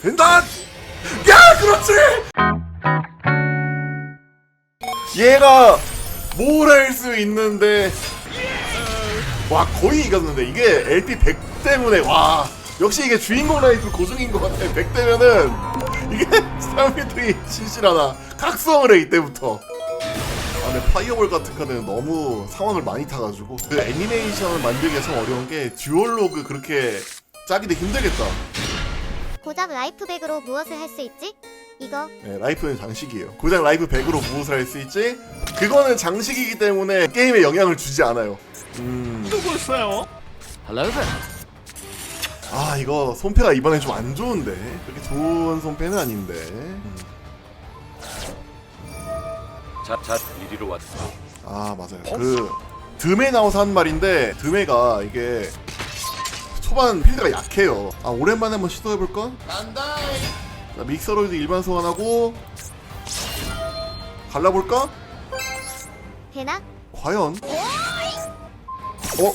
된다! 야, 그렇지! 얘가 뭘 할 수 있는데. 와 거의 이겼는데. 이게 LP 100 때문에. 와 역시 이게 주인공 라이프 고증인 것 같아. 100 되면은 이게 사람들이 진실하다. 각성을 해 이때부터. 아 근데 파이어볼 같은 카드는 너무 상황을 많이 타가지고. 그 애니메이션을 만들기 가 참 어려운 게 듀얼로그 그렇게 짜기도 힘들겠다 고작 라이프백으로 무엇을 할 수 있지? 이거 네, 라이프는 장식이에요. 고작 라이프 100으로 무엇을 할 수 있지? 그거는 장식이기 때문에 게임에 영향을 주지 않아요. 음. 누구세요? Hello there. 아, 이거 손패가 이번엔 좀안 좋은데. 그렇게 좋은 손패는 아닌데. 음. 자, 자, 이리로 왔다. 아, 맞아요. 그, 드메 나와서 한 말인데, 드메가 이게 초반 필드가 약해요. 아, 오랜만에 한번 시도해볼까? 자, 믹서로이드 일반 소환하고, 갈라볼까? 되나? 과연? 어?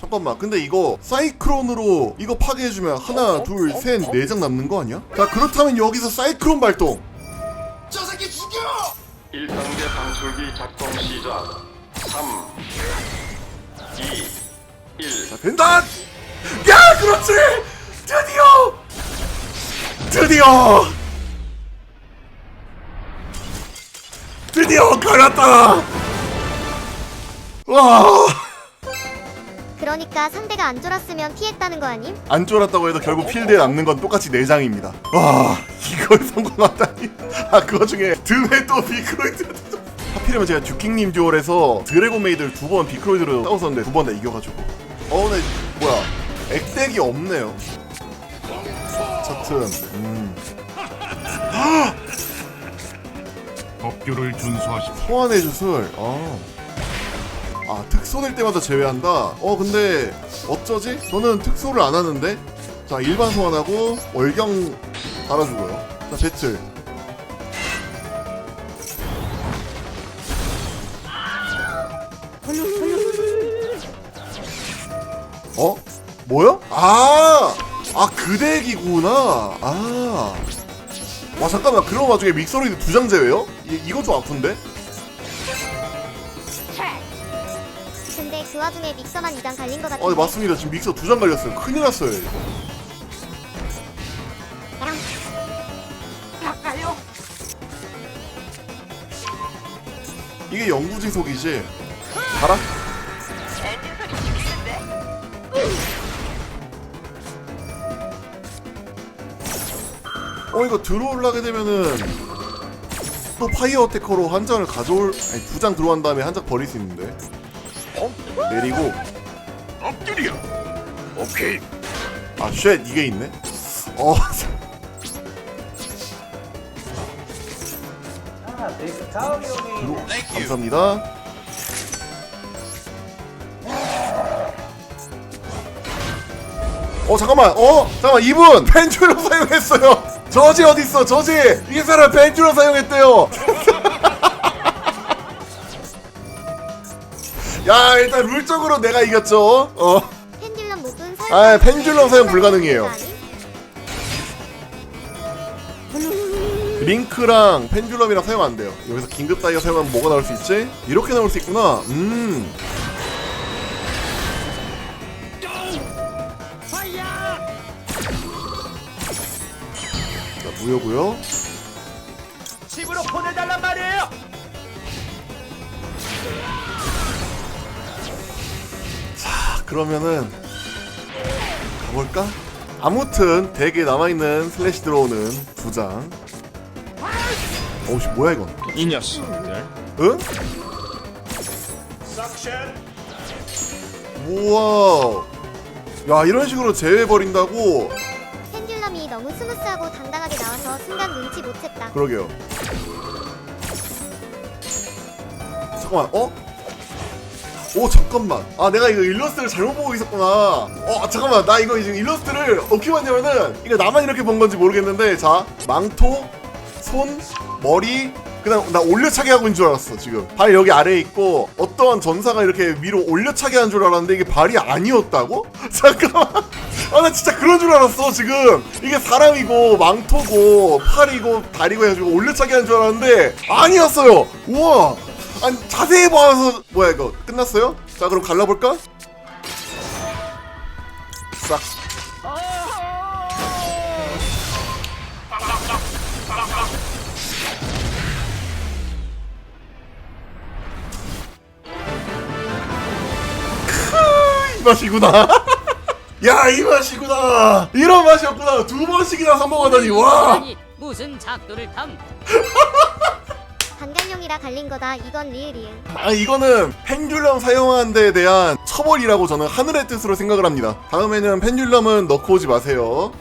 잠깐만 근데 이거 사이클론으로 이거 파괴해주면 하나 둘셋네 장 남는 거 아니야? 자 그렇다면 여기서 사이클론 발동 1단계 방출기 작동 시작. 3, 2, 1. 자 된다! 야 그렇지! 드디어! 드디어! 드디어 갈았다! 와! 그러니까 상대가 안 졸았으면 피했다는 거 아님? 안 쫄았다고 해도 결국 필드에 남는 건 똑같이 4장입니다. 와, 이걸 성공하다니. 아, 그거 중에 드메 또 비크로이드. 하필이면 제가 듀킹님 듀얼에서 드래곤 메이드를 두 번 비크로이드로 싸웠었는데 두 번 다 이겨가지고. 어, 근데 뭐야. 액덱이 없네요. 차튼, 음. 법규를 준수하십시오. 소환의 주술. 아. 아, 특소 될 때마다 제외한다. 어, 근데 어쩌지? 저는 특소를 안 하는데. 자, 일반 소환하고 월경 달아주고요. 자, 배틀. 어? 뭐야? 아! 아, 그 덱이구나. 아. 와, 잠깐만. 그런 와중에 믹서로이드 두 장 제외요? 이, 이거 좀 아픈데? 근데 그 와중에 믹서만 2장 갈린 거 어, 같은데 네, 맞습니다. 지금 믹서 두 장 갈렸어요. 큰일 났어요, 이거. 이게 영구지속이지? 가라? 어, 이거 들어올라게 되면은 또 파이어 어테커로 한 장을 가져올, 아니, 두 장 들어간 다음에 한 장 버릴 수 있는데. 내리고, 엎드려. 오케이. 아, 쉣, 이게 있네? 어, 들어- 감사합니다. 어, 잠깐만, 어, 잠깐만, 이분 펜줄로 사용했어요. 저지 어딨어, 저지! 이 사람 펜줄로 사용했대요. 야, 일단 룰적으로 내가 이겼죠. 어. 펜듈럼 목은 아, 펜듈럼 사용 불가능해요. 링크랑 펜듈럼이랑 사용 안 돼요. 여기서 긴급 다이어 사용하면 뭐가 나올 수 있지? 이렇게 나올 수 있구나. 음. 무효고요. 집으로 보내달란 말이에요. 자, 그러면은 가볼까? 아무튼 덱에 남아있는 슬래시 들어오는 두 장. 어우 씨 뭐야 이건? 이 녀석들. 응? 우와. 야 이런 식으로 제외해버린다고? 너무 스무스하고 당당하게 나와서 순간 눈치 못 챘다 그러게요. 잠깐만, 어? 오, 잠깐만. 아, 내가 이거 일러스트를 잘못 보고 있었구나. 어, 잠깐만. 나 이거 지금 일러스트를 어떻게 봤냐면은, 이거 나만 이렇게 본 건지 모르겠는데, 자, 망토, 손, 머리, 그냥 나 올려차기 하고 있는 줄 알았어 지금 발 여기 아래에 있고 어떠한 전사가 이렇게 위로 올려차기 하는 줄 알았는데 이게 발이 아니었다고? 잠깐만 아 나 진짜 그런 줄 알았어 지금 이게 사람이고 망토고 팔이고 다리고 해가지고 올려차기 하는 줄 알았는데 아니었어요 우와 아니 자세히 봐서 뭐야 이거 끝났어요? 자 그럼 갈라볼까? 싹 맛이구나. 야, 이 맛이구나. 이런 맛이었구나. 두 번씩이나 성공하다니. 와. 아니, 무슨 작도를 탐? 단갈용이라 갈린 거다. 이건 리을이응. 아, 이거는 펜듈럼 사용하는 데에 대한 처벌이라고 저는 하늘의 뜻으로 생각을 합니다. 다음에는 펜듈럼은 넣고 오지 마세요.